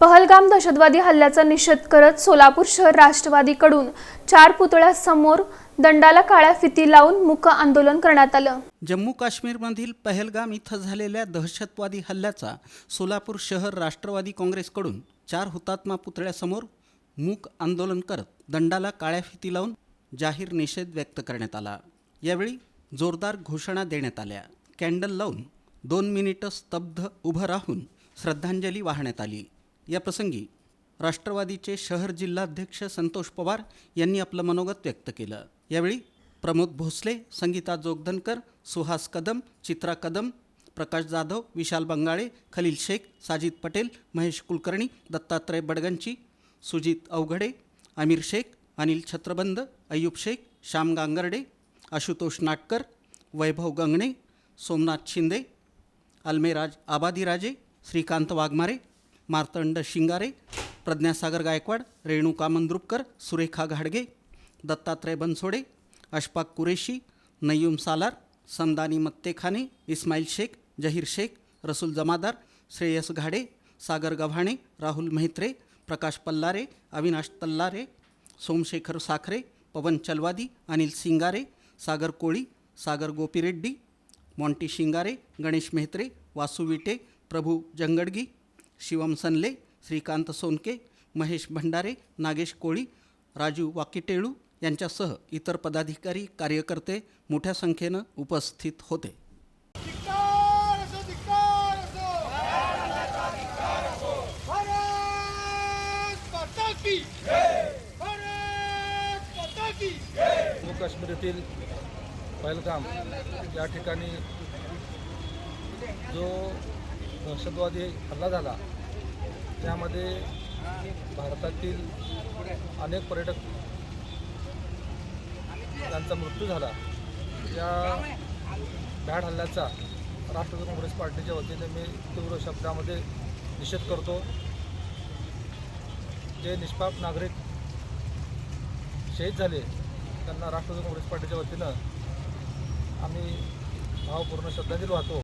पहलगाम दहशतवादी हल्ल्याचा निषेध करत सोलापूर शहर राष्ट्रवादीकडून चार पुतळ्यासमोर दंडाला काळ्या फिती लावून मुक आंदोलन करण्यात आलं. जम्मू काश्मीरमधील पहलगाम इथं झालेल्या दहशतवादी हल्ल्याचा सोलापूर शहर राष्ट्रवादी काँग्रेसकडून चार हुतात्मा पुतळ्यासमोर मूक आंदोलन करत दंडाला काळ्या फिती लावून जाहीर निषेध व्यक्त करण्यात आला. यावेळी जोरदार घोषणा देण्यात आल्या. कॅन्डल लावून दोन मिनिटं स्तब्ध उभं राहून श्रद्धांजली वाहण्यात आली. याप्रसंगी राष्ट्रवादीचे शहर जिल्हाध्यक्ष संतोष पवार यांनी आपलं मनोगत व्यक्त केलं. यावेळी प्रमोद भोसले संगीता जोगदनकर सुहास कदम चित्रा कदम प्रकाश जाधव विशाल बंगाळे खलील शेख साजिद पटेल महेश कुलकर्णी दत्तात्रय बडगंची सुजित अवघडे आमिर शेख अनिल छत्रबंद अय्यूब शेख श्याम गांगर्डे आशुतोष नाटकर वैभव गंगणे सोमनाथ शिंदे अल्मेराज आबादीराजे श्रीकांत वाघमारे मार्तंड शिंगारे प्रज्ञासागर गायकवाड रेणुका मंद्रुपकर सुरेखा घाडगे दत्तात्रय बनसोडे अशफाक कुरेशी नय्यूम सालार समदानी मत्तेखाने इस्माईल शेख जहीर शेख रसूल जमादार श्रेयस घाडे सागर गव्हाणे राहुल मेहत्रे प्रकाश पल्लारे अविनाश तल्लारे सोमशेखर साखरे पवन चलवादी अनिल सिंगारे सागर कोळी सागर गोपीरेड्डी मॉन्टी शिंगारे गणेश मेहत्रे वासू विटे प्रभू जंगडगी शिवम सनले श्रीकांत सोनके महेश भंडारे नागेश कोळी राजू वाकिटेळू यांच्यासह इतर पदाधिकारी कार्यकर्ते मोठ्या संख्येनं उपस्थित होते. धिक्कार जम्मू काश्मीरातील पहलगाम या ठिकाणी जो दहशतवादी हल्ला झाला. त्यामध्ये भारतातील अनेक पर्यटक त्यांचा मृत्यू झाला. या भ्याड हल्ल्याचा राष्ट्रवादी काँग्रेस पार्टीच्या वतीने मी तीव्र शब्दामध्ये निषेध करतो. जे निष्पाप नागरिक शहीद झाले त्यांना राष्ट्रवादी काँग्रेस पार्टीच्या वतीनं आम्ही भावपूर्ण श्रद्धांजली वाहतो.